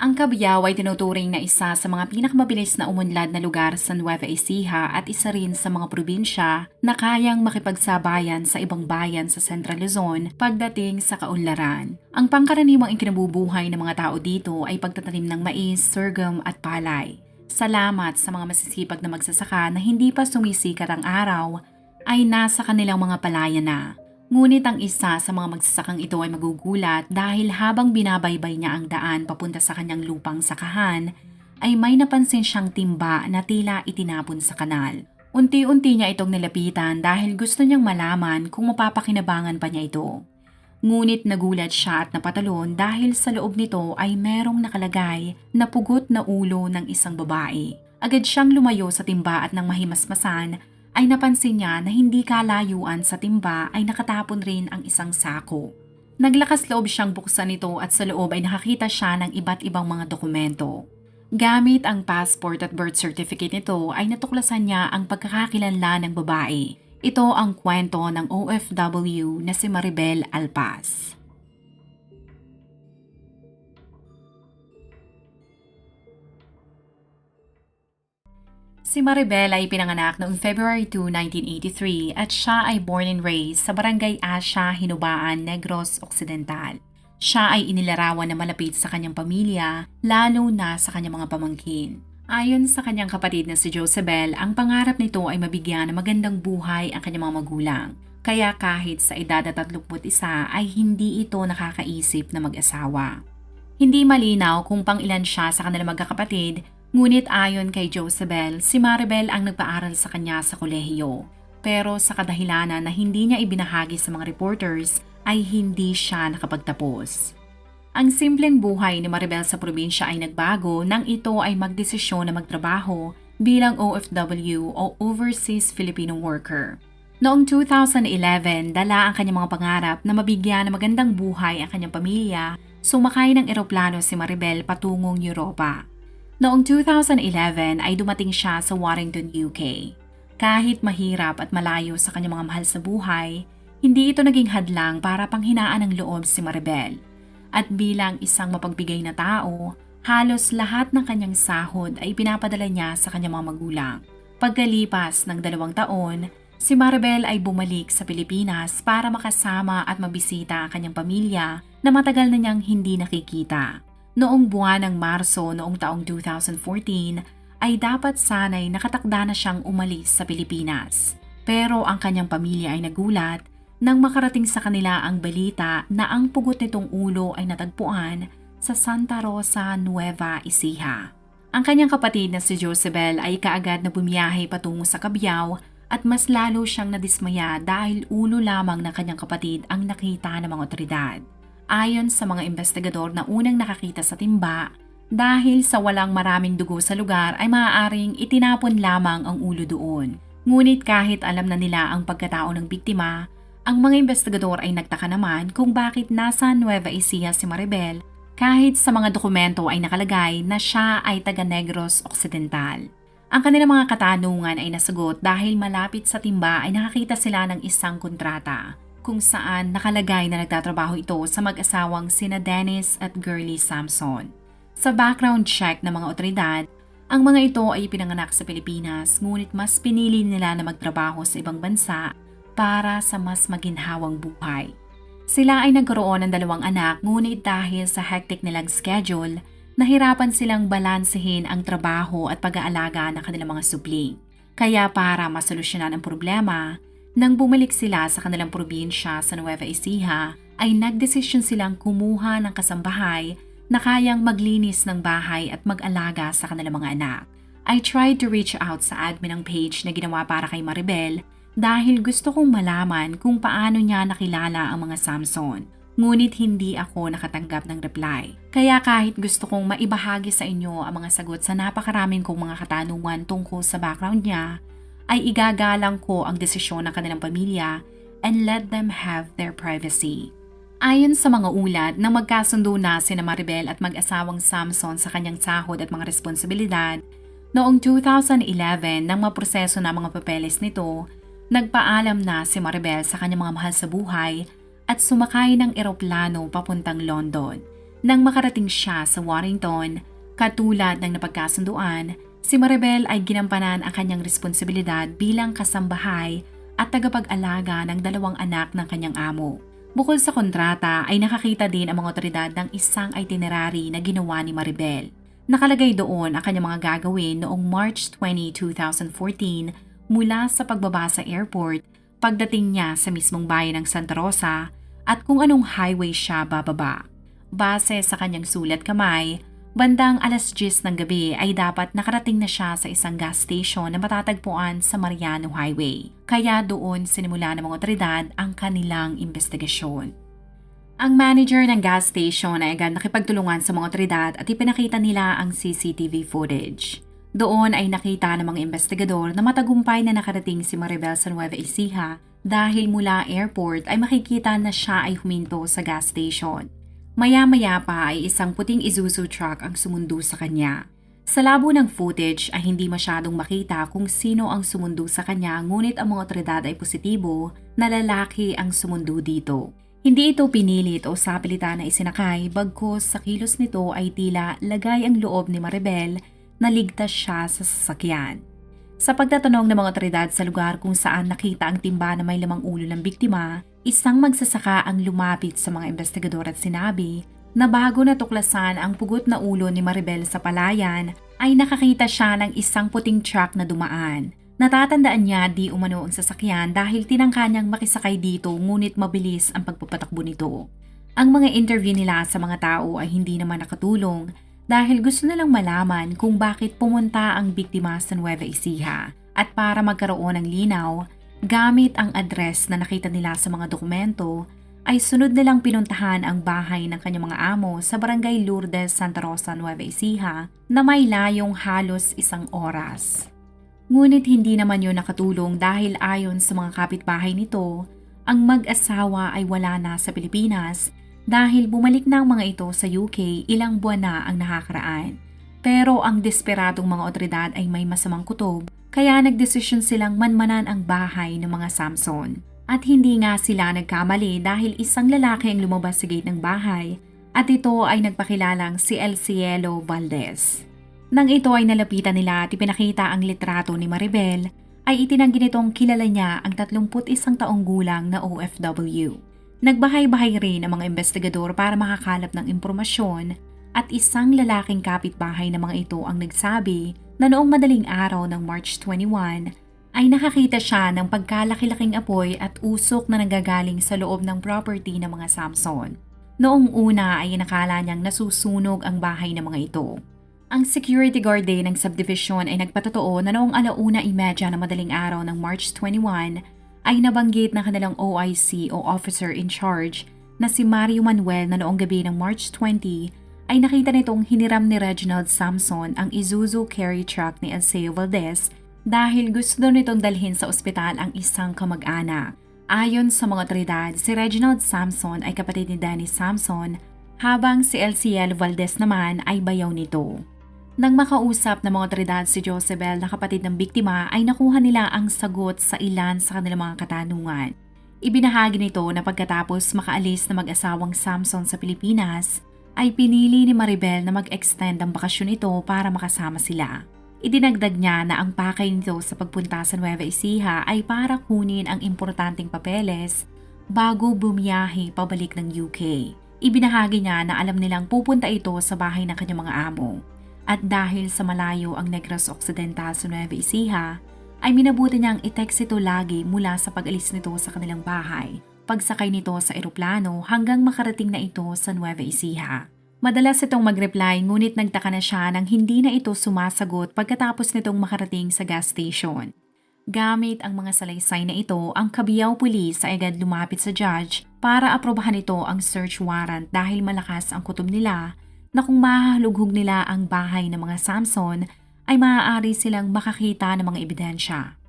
Ang Cabiao ay tinuturing na isa sa mga pinakamabilis na umunlad na lugar sa Nueva Ecija at isa rin sa mga probinsya na kayang makipagsabayan sa ibang bayan sa Central Luzon pagdating sa kaunlaran. Ang pangkaraniwang ikinabubuhay ng mga tao dito ay pagtatanim ng mais, sorghum at palay. Salamat sa mga masisipag na magsasaka na hindi pa sumisikat ang araw ay nasa kanilang mga palaya na. Ngunit ang isa sa mga magsasakang ito ay magugulat dahil habang binabaybay niya ang daan papunta sa kanyang lupang sakahan, ay may napansin siyang timba na tila itinapon sa kanal. Unti-unti niya itong nilapitan dahil gusto niyang malaman kung mapapakinabangan pa niya ito. Ngunit nagulat siya at napatalon dahil sa loob nito ay merong nakalagay na pugot na ulo ng isang babae. Agad siyang lumayo sa timba at nang mahimasmasan ay napansin niya na hindi kalayuan sa timba ay nakatapon rin ang isang sako. Naglakas loob siyang buksan ito at sa loob ay nakakita siya ng iba't ibang mga dokumento. Gamit ang passport at birth certificate nito ay natuklasan niya ang pagkakakilanla ng babae. Ito ang kwento ng OFW na si Maribel Alpaz. Si Maribel ay pinanganak noong February 2, 1983 at siya ay born and raised sa Barangay Asya, Hinubaan, Negros Occidental. Siya ay inilarawan na malapit sa kanyang pamilya, lalo na sa kanyang mga pamangkin. Ayon sa kanyang kapatid na si Josebel, ang pangarap nito ay mabigyan ng magandang buhay ang kanyang mga magulang. Kaya kahit sa edad na 31 ay hindi ito nakakaisip na mag-asawa. Hindi malinaw kung pang ilan siya sa kanilang magkakapatid Ngunit ayon kay Josebel, si Maribel ang nagpaaral sa kanya sa kolehiyo. Pero sa kadahilanan na hindi niya ibinahagi sa mga reporters, ay hindi siya nakapagtapos. Ang simpleng buhay ni Maribel sa probinsya ay nagbago nang ito ay magdesisyon na magtrabaho bilang OFW o Overseas Filipino Worker. Noong 2011, dala ang kanyang mga pangarap na mabigyan ng magandang buhay ang kanyang pamilya, sumakay ng eroplano si Maribel patungong Europa. Noong 2011 ay dumating siya sa Warrington, UK. Kahit mahirap at malayo sa kanyang mga mahal sa buhay, hindi ito naging hadlang para panghinaan ng loob si Maribel. At bilang isang mapagbigay na tao, halos lahat ng kanyang sahod ay pinapadala niya sa kanyang mga magulang. Pagkalipas ng dalawang taon, si Maribel ay bumalik sa Pilipinas para makasama at mabisita ang kanyang pamilya na matagal na niyang hindi nakikita. Noong buwan ng Marso noong taong 2014 ay dapat sanay nakatakda na siyang umalis sa Pilipinas. Pero ang kanyang pamilya ay nagulat nang makarating sa kanila ang balita na ang pugot nitong ulo ay natagpuan sa Santa Rosa, Nueva Ecija. Ang kanyang kapatid na si Josebel ay kaagad na bumiyahe patungo sa Cabiao at mas lalo siyang nadismaya dahil ulo lamang ng kanyang kapatid ang nakita ng mga otoridad. Ayon sa mga investigador na unang nakakita sa timba, dahil sa walang maraming dugo sa lugar ay maaaring itinapon lamang ang ulo doon. Ngunit kahit alam na nila ang pagkatao ng biktima, ang mga investigador ay nagtaka naman kung bakit nasa Nueva Ecija si Maribel kahit sa mga dokumento ay nakalagay na siya ay taga Negros Occidental. Ang kanilang mga katanungan ay nasagot dahil malapit sa timba ay nakakita sila ng isang kontrata kung saan nakalagay na nagtatrabaho ito sa mag-asawang sina Dennis at Girly Samson. Sa background check ng mga otoridad, ang mga ito ay pinanganak sa Pilipinas ngunit mas pinili nila na magtrabaho sa ibang bansa para sa mas maginhawang buhay. Sila ay nagkaroon ng dalawang anak ngunit dahil sa hectic nilang schedule, nahirapan silang balansehin ang trabaho at pag-aalaga ng kanilang mga supling. Kaya para masolusyonan ang problema, nang bumalik sila sa kanilang probinsya sa Nueva Ecija, ay nagdesisyon silang kumuha ng kasambahay na kayang maglinis ng bahay at mag-alaga sa kanilang mga anak. I tried to reach out sa admin ng page na ginawa para kay Maribel dahil gusto kong malaman kung paano niya nakilala ang mga Samson. ngunit hindi ako nakatanggap ng reply. Kaya kahit gusto kong maibahagi sa inyo ang mga sagot sa napakaraming kong mga katanungan tungkol sa background niya, ay igagalang ko ang desisyon ng kanilang pamilya and let them have their privacy. Ayon sa mga ulat, nang magkasundo na sina Maribel at mag-asawang Samson sa kanyang sahod at mga responsibilidad, noong 2011 nang maproseso na mga papeles nito, nagpaalam na si Maribel sa kanyang mga mahal sa buhay at sumakay ng eroplano papuntang London. Nang makarating siya sa Warrington, katulad ng napagkasunduan, si Maribel ay ginampanan ang kanyang responsibilidad bilang kasambahay at tagapag-alaga ng dalawang anak ng kanyang amo. Bukod sa kontrata ay nakakita din ang mga otoridad ng isang itinerary na ginawa ni Maribel. Nakalagay doon ang kanyang mga gagawin noong March 20, 2014 mula sa pagbaba sa airport, pagdating niya sa mismong bayan ng Santa Rosa at kung anong highway siya bababa. Base sa kanyang sulat kamay, bandang alas 10 ng gabi ay dapat nakarating na siya sa isang gas station na matatagpuan sa Mariano Highway. Kaya doon sinimula ng mga otoridad ang kanilang investigasyon. Ang manager ng gas station ay agad nakipagtulungan sa mga otoridad at ipinakita nila ang CCTV footage. Doon ay nakita ng mga investigador na matagumpay na nakarating si Maribel sa Nueva Ecija dahil mula airport ay makikita na siya ay huminto sa gas station. Maya-maya pa ay isang puting Isuzu truck ang sumundo sa kanya. Sa labo ng footage ay hindi masyadong makita kung sino ang sumundo sa kanya ngunit ang mga otoridad ay positibo na lalaki ang sumundo dito. Hindi ito pinilit o sapilitan na isinakay bagkos sa kilos nito ay tila lagay ang loob ni Maribel na ligtas siya sa sasakyan. Sa pagtatanong ng mga otoridad sa lugar kung saan nakita ang timba na may lamang ulo ng biktima, isang magsasaka ang lumapit sa mga investigador at sinabi na bago natuklasan ang pugot na ulo ni Maribel sa palayan ay nakakita siya ng isang puting truck na dumaan. Natatandaan niya di umano ang sasakyan dahil tinangka niyang makisakay dito ngunit mabilis ang pagpapatakbo nito. Ang mga interview nila sa mga tao ay hindi naman nakatulong dahil gusto nilang malaman kung bakit pumunta ang biktima sa Nueva Ecija. At para magkaroon ng linaw, gamit ang address na nakita nila sa mga dokumento, ay sunod nilang pinuntahan ang bahay ng kanyang mga amo sa barangay Lourdes, Santa Rosa, Nueva Ecija na may layong halos isang oras. Ngunit hindi naman yun nakatulong dahil ayon sa mga kapitbahay nito, ang mag-asawa ay wala na sa Pilipinas dahil bumalik na ang mga ito sa UK ilang buwan na ang nakakaraan. Pero ang desperadong mga otoridad ay may masamang kutob kaya nagdesisyon silang manmanan ang bahay ng mga Samson. At hindi nga sila nagkamali dahil isang lalaki ang lumabas sa gate ng bahay at ito ay nagpakilalang si El Cielo Valdez. Nang ito ay nalapitan nila at ipinakita ang litrato ni Maribel, ay itinanggi nitong kilala niya ang 31 taong gulang na OFW. Nagbahay-bahay rin ang mga investigador para makakalap ng impormasyon at isang lalaking kapitbahay ng mga ito ang nagsabi na noong madaling araw ng March 21 ay nakakita siya ng pagkalaki-laking apoy at usok na nanggagaling sa loob ng property ng mga Samson. Noong una ay nakala niyang nasusunog ang bahay ng mga ito. Ang security guard din ng subdivision ay nagpatotoo na noong alauna imedya na madaling araw ng March 21 ay nabanggit ng kanilang OIC o officer in charge na si Mario Manuel na noong gabi ng March 20 ay nakita nitong hiniram ni Reginald Samson ang Isuzu carry truck ni Alceo Valdez dahil gusto daw nitong dalhin sa ospital ang isang kamag-anak. Ayon sa mga otoridad, si Reginald Samson ay kapatid ni Danny Samson habang si LCL Valdez naman ay bayaw nito. Nang makausap ng mga otoridad si Josebel na kapatid ng biktima ay nakuha nila ang sagot sa ilan sa kanilang mga katanungan. Ibinahagi nito na pagkatapos makaalis na mag-asawang Samson sa Pilipinas, ay pinili ni Maribel na mag-extend ang bakasyon nito para makasama sila. Idinagdag niya na ang pakay nito sa pagpunta sa Nueva Ecija ay para kunin ang importanteng papeles bago bumiyahe pabalik ng UK. Ibinahagi niya na alam nilang pupunta ito sa bahay ng kanyang mga amo. At dahil sa malayo ang Negros Occidental sa Nueva Ecija, ay minabuti niyang i-text ito lagi mula sa pag-alis nito sa kanilang bahay, pagsakay nito sa eroplano hanggang makarating na ito sa Nueva Ecija. Madalas itong mag-reply ngunit nagtaka na siya nang hindi na ito sumasagot pagkatapos nitong makarating sa gas station. Gamit ang mga salaysay na ito, ang kabiyaw pulis ay agad lumapit sa judge para aprobahan ito ang search warrant dahil malakas ang kutob nila na kung mahalughog nila ang bahay ng mga Samson ay maaari silang makakita ng mga ebidensya.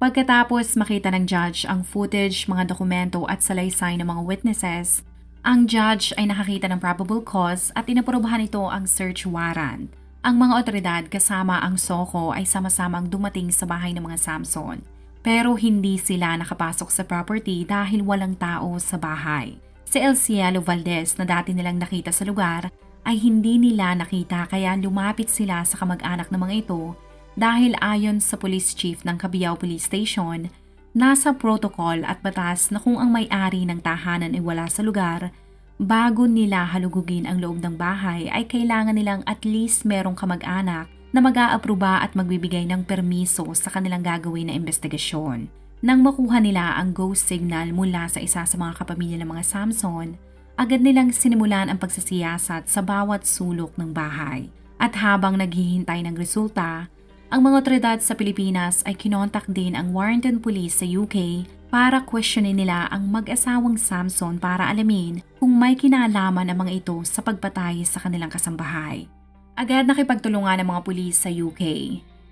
Pagkatapos makita ng judge ang footage, mga dokumento at salaysay ng mga witnesses, ang judge ay nakakita ng probable cause at inaprobahan ito ang search warrant. Ang mga otoridad kasama ang Soko ay sama-samang dumating sa bahay ng mga Samson. Pero hindi sila nakapasok sa property dahil walang tao sa bahay. Si El Cielo Valdez na dati nilang nakita sa lugar ay hindi nila nakita kaya lumapit sila sa kamag-anak ng mga ito dahil ayon sa police chief ng Cabiao Police Station, nasa protocol at batas na kung ang may-ari ng tahanan ay wala sa lugar, bago nila halugugin ang loob ng bahay ay kailangan nilang at least merong kamag-anak na mag-aapruba at magbibigay ng permiso sa kanilang gagawin na investigasyon. Nang makuha nila ang ghost signal mula sa isa sa mga kapamilya ng mga Samson, agad nilang sinimulan ang pagsasiyasat sa bawat sulok ng bahay. At habang naghihintay ng resulta, ang mga otoridad sa Pilipinas ay kinontak din ang Warrington Police sa UK para questionin nila ang mag-asawang Samson para alamin kung may kinalaman ang mga ito sa pagpatay sa kanilang kasambahay. Agad nakipagtulungan ng mga pulis sa UK.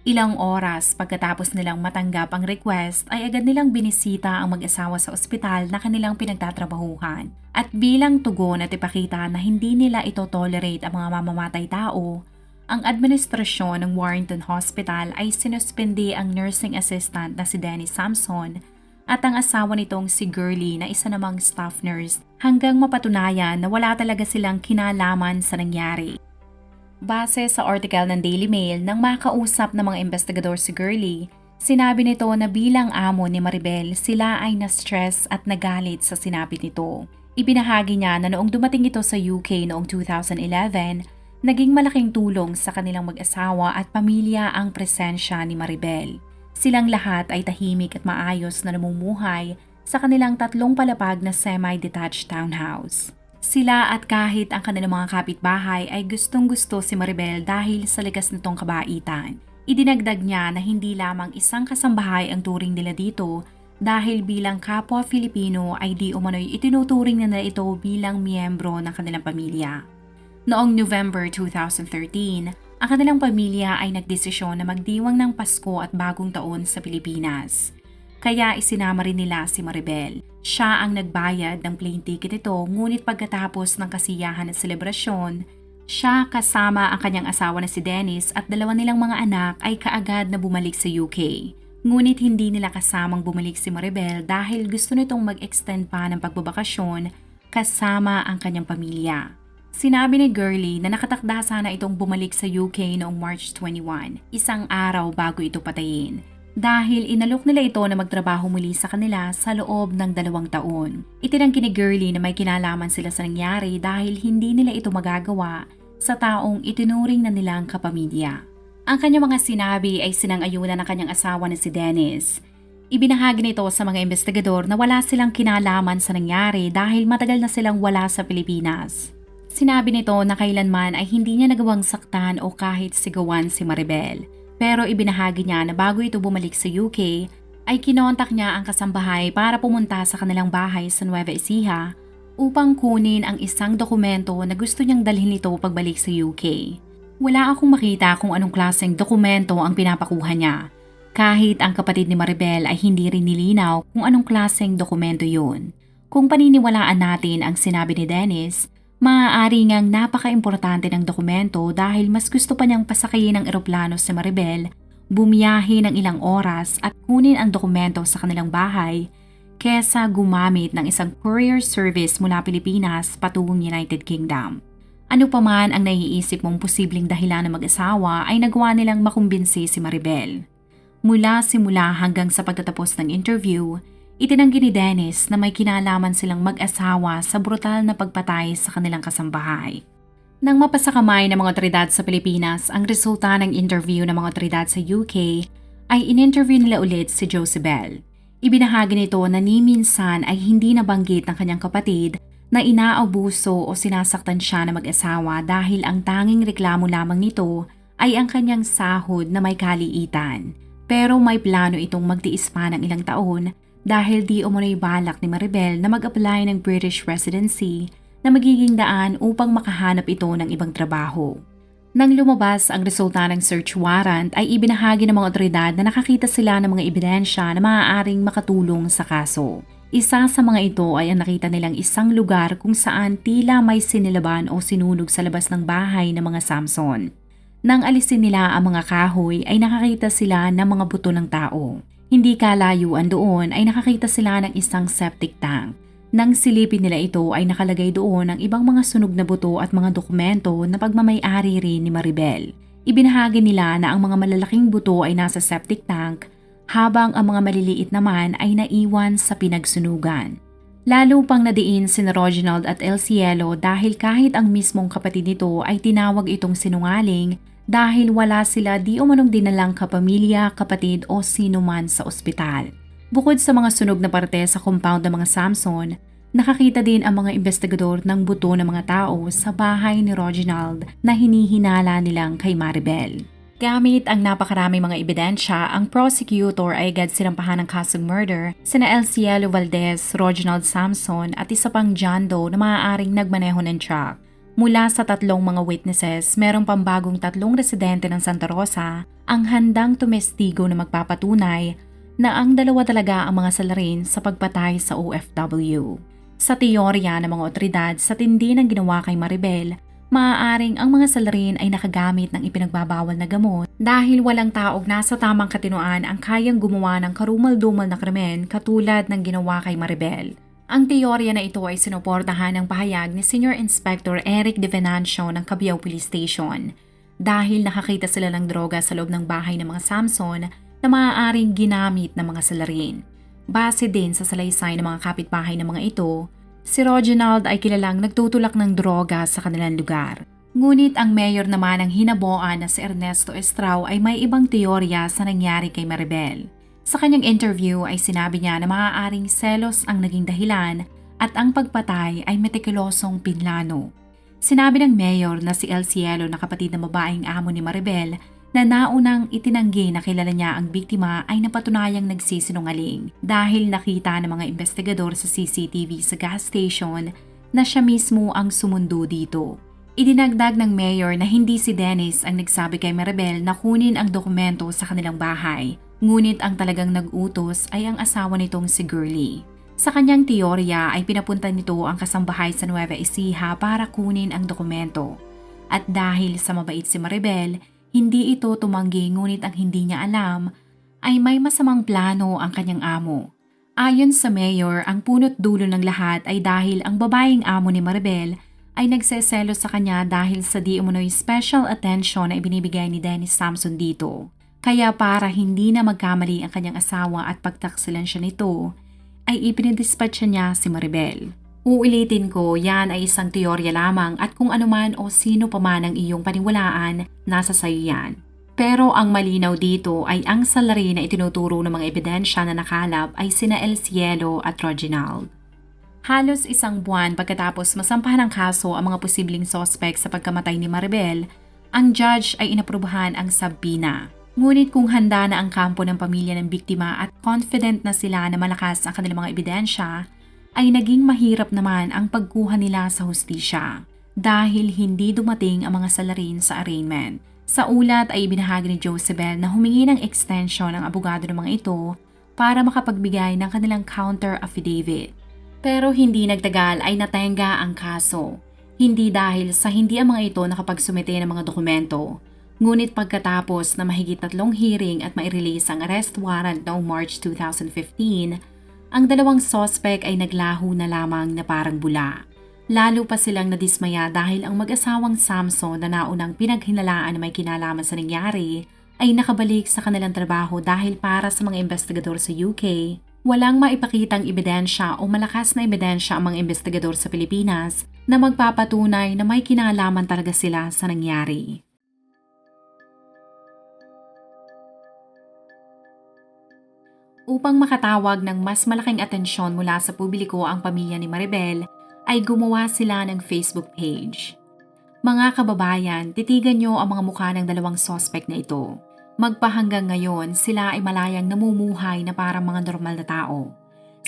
Ilang oras pagkatapos nilang matanggap ang request ay agad nilang binisita ang mag-asawa sa ospital na kanilang pinagtatrabahuhan. At bilang tugon at ipakita na hindi nila ito tolerate ang mga mamamatay tao, ang administrasyon ng Warrington Hospital ay sinuspindi ang nursing assistant na si Dennis Samson at ang asawa nitong si Gurley na isa namang staff nurse hanggang mapatunayan na wala talaga silang kinalaman sa nangyari. Base sa article ng Daily Mail nang makausap ng mga investigador si Gurley, sinabi nito na bilang amo ni Maribel sila ay na-stress at nagalit sa sinabi nito. Ibinahagi niya na noong dumating ito sa UK noong 2011, naging malaking tulong sa kanilang mag-asawa at pamilya ang presensya ni Maribel. Silang lahat ay tahimik at maayos na namumuhay sa kanilang tatlong palapag na semi-detached townhouse. Sila at kahit ang kanilang mga kapitbahay ay gustong gusto si Maribel dahil sa likas nitong kabaitan. Idinagdag niya na hindi lamang isang kasambahay ang turing nila dito dahil bilang kapwa Filipino ay di umano'y itinuturing nila ito bilang miyembro ng kanilang pamilya. Noong November 2013, ang kanilang pamilya ay nagdesisyon na magdiwang ng Pasko at Bagong Taon sa Pilipinas. Kaya isinama rin nila si Maribel. Siya ang nagbayad ng plane ticket nito ngunit pagkatapos ng kasiyahan at selebrasyon, siya kasama ang kanyang asawa na si Dennis at dalawa nilang mga anak ay kaagad na bumalik sa UK. Ngunit hindi nila kasamang bumalik si Maribel dahil gusto nitong mag-extend pa ng pagbabakasyon kasama ang kanyang pamilya. Sinabi ni Gurley na nakatakda sana itong bumalik sa UK noong March 21, isang araw bago ito patayin dahil inalok nila ito na magtrabaho muli sa kanila sa loob ng dalawang taon. Itinanggi ni Gurley na may kinalaman sila sa nangyari dahil hindi nila ito magagawa sa taong itinuring na nilang kapamilya. Ang kanyang mga sinabi ay sinang-ayunan ng kanyang asawa na si Dennis. Ibinahagi nito sa mga investigador na wala silang kinalaman sa nangyari dahil matagal na silang wala sa Pilipinas. Sinabi nito na kailanman ay hindi niya nagawang saktan o kahit sigawan si Maribel pero ibinahagi niya na bago ito bumalik sa UK, ay kinontak niya ang kasambahay para pumunta sa kanilang bahay sa Nueva Ecija upang kunin ang isang dokumento na gusto niyang dalhin ito pagbalik sa UK. Wala akong makita kung anong klaseng dokumento ang pinapakuha niya. Kahit ang kapatid ni Maribel ay hindi rin nilinaw kung anong klaseng dokumento yun. Kung paniniwalaan natin ang sinabi ni Dennis, Maaari ngang napaka-importante ng dokumento dahil mas gusto pa niyang pasakayin ng eroplano si Maribel, bumiyahe ng ilang oras at kunin ang dokumento sa kanilang bahay kesa gumamit ng isang courier service mula Pilipinas patungong United Kingdom. Ano pa man ang naiisip mong posibleng dahilan ng mag-asawa ay nagawa nilang makumbinsi si Maribel. Mula simula hanggang sa pagtatapos ng interview, Itinanggi ni Dennis na may kinalaman silang mag-asawa sa brutal na pagpatay sa kanilang kasambahay. Nang mapasakamay ng mga otoridad sa Pilipinas ang resulta ng interview ng mga otoridad sa UK, ay in-interview nila ulit si Josebel. Ibinahagi nito na ni minsan ay hindi nabanggit ng kanyang kapatid na inaabuso o sinasaktan siya na mag-asawa dahil ang tanging reklamo lamang nito ay ang kanyang sahod na may kaliitan. Pero may plano itong magtiis pa ng ilang taon dahil di umunoy balak ni Maribel na mag-apply ng British residency na magiging daan upang makahanap ito ng ibang trabaho. Nang lumabas ang resulta ng search warrant ay ibinahagi ng mga otoridad na nakakita sila ng mga ebidensya na maaaring makatulong sa kaso. Isa sa mga ito ay ang nakita nilang isang lugar kung saan tila may sinilaban o sinunog sa labas ng bahay ng mga Samson. Nang alisin nila ang mga kahoy ay nakakita sila ng mga buto ng tao. Hindi kalayuan doon ay nakakita sila ng isang septic tank nang silipin nila ito ay nakalagay doon ang ibang mga sunog na buto at mga dokumento na pagmamayari rin ni Maribel. Ibinahagi nila na ang mga malalaking buto ay nasa septic tank habang ang mga maliliit naman ay naiwan sa pinagsunugan. Lalo pang nadiin si Reginald at El Cielo dahil kahit ang mismong kapatid nito ay tinawag itong sinungaling dahil wala sila di umanong dinalang kapamilya, kapatid o sino man sa ospital. Bukod sa mga sunog na parte sa compound ng mga Samson, nakakita din ang mga investigador ng buto ng mga tao sa bahay ni Reginald na hinihinala nilang kay Maribel. Gamit ang napakaraming mga ebidensya, ang prosecutor ay agad sinampahan ng kasong murder sina El Cielo Valdez, Reginald Samson at isa pang John Doe na maaaring nagmaneho ng truck. Mula sa tatlong mga witnesses, merong pambagong tatlong residente ng Santa Rosa ang handang tumestigo na magpapatunay na ang dalawa talaga ang mga salarin sa pagpatay sa OFW. Sa teorya ng mga otoridad sa tindi ng ginawa kay Maribel, maaaring ang mga salarin ay nakagamit ng ipinagbabawal na gamot dahil walang taog nasa tamang katinuan ang kayang gumawa ng karumal-dumal na krimen katulad ng ginawa kay Maribel. Ang teorya na ito ay sinuportahan ng pahayag ni Senior Inspector Eric De Venancio ng Cabiao Police Station. Dahil nakakita sila ng droga sa loob ng bahay ng mga Samson, na maaaring ginamit ng mga salarin. Base din sa salaysay ng mga kapitbahay ng mga ito, si Reginald ay kilalang nagtutulak ng droga sa kanilang lugar. Ngunit ang mayor naman ang hinaboan na si Ernesto Estrao ay may ibang teorya sa nangyari kay Maribel. Sa kanyang interview ay sinabi niya na maaaring selos ang naging dahilan at ang pagpatay ay metikulosong pinlano. Sinabi ng mayor na si El Cielo na kapatid ng babaeng amo ni Maribel na naunang itinanggi na kilala niya ang biktima ay napatunayang nagsisinungaling dahil nakita ng mga investigador sa CCTV sa gas station na siya mismo ang sumundo dito. Idinagdag ng mayor na hindi si Dennis ang nagsabi kay Maribel na kunin ang dokumento sa kanilang bahay, ngunit ang talagang nag-utos ay ang asawa nitong si Gurley. Sa kanyang teorya ay pinapunta nito ang kasambahay sa Nueva Ecija para kunin ang dokumento. At dahil sa mabait si Maribel, hindi ito tumanggi ngunit ang hindi niya alam ay may masamang plano ang kanyang amo. Ayon sa mayor, ang punot dulo ng lahat ay dahil ang babaeng amo ni Maribel ay nagseselo sa kanya dahil sa di umunoy special attention na ibinibigay ni Dennis Samson dito. Kaya para hindi na magkamali ang kanyang asawa at pagtaksilan siya nito, ay ipinidispatcha niya si Maribel. Uulitin ko, yan ay isang teorya lamang at kung anuman o sino pa man ang iyong paniwalaan, nasa sayo yan. Pero ang malinaw dito ay ang salari na itinuturo ng mga ebidensya na nakalap ay sina El Cielo at Reginald. Halos isang buwan pagkatapos masampahan ng kaso ang mga posibleng sospek sa pagkamatay ni Maribel, ang judge ay inaprubahan ang sabina. Ngunit kung handa na ang kampo ng pamilya ng biktima at confident na sila na malakas ang kanilang mga ebidensya, ay naging mahirap naman ang pagkuha nila sa hustisya dahil hindi dumating ang mga salarin sa arraignment. Sa ulat ay ibinahagi ni Josebel na humingi ng extension ang abogado ng mga ito para makapagbigay ng kanilang counter affidavit. Pero hindi nagtagal ay natenga ang kaso. Hindi dahil sa hindi ang mga ito nakapagsumite ng mga dokumento. Ngunit pagkatapos na mahigit tatlong hearing at mai-release ang arrest warrant noong March 2015, ang dalawang sospek ay naglaho na lamang na parang bula. Lalo pa silang nadismaya dahil ang mag-asawang Samson na naunang pinaghinalaan na may kinalaman sa nangyari ay nakabalik sa kanilang trabaho dahil para sa mga investigador sa UK, walang maipakitang ebidensya o malakas na ebidensya ang mga investigador sa Pilipinas na magpapatunay na may kinalaman talaga sila sa nangyari. Upang makatawag ng mas malaking atensyon mula sa publiko ang pamilya ni Maribel, ay gumawa sila ng Facebook page. Mga kababayan, titigan nyo ang mga mukha ng dalawang suspect na ito. Magpahanggang ngayon, sila ay malayang namumuhay na parang mga normal na tao.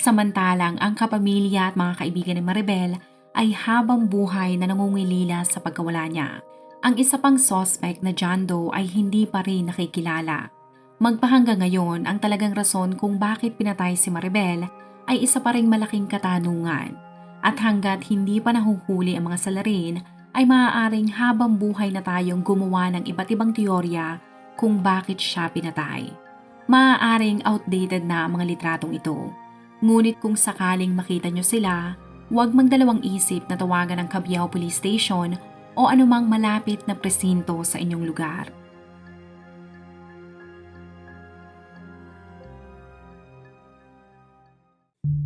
Samantalang ang kapamilya at mga kaibigan ni Maribel ay habang buhay na nangungilila sa pagkawala niya. Ang isa pang suspect na John Doe ay hindi pa rin nakikilala. Magpahangga ngayon ang talagang rason kung bakit pinatay si Maribel ay isa pa ring malaking katanungan. At hanggat hindi pa nahuhuli ang mga salarin, ay maaaring habang buhay na tayong gumawa ng iba't ibang teorya kung bakit siya pinatay. Maaaring outdated na ang mga litratong ito. Ngunit kung sakaling makita nyo sila, huwag magdalawang isip na tawagan ang Cabiao Police Station o anumang malapit na presinto sa inyong lugar.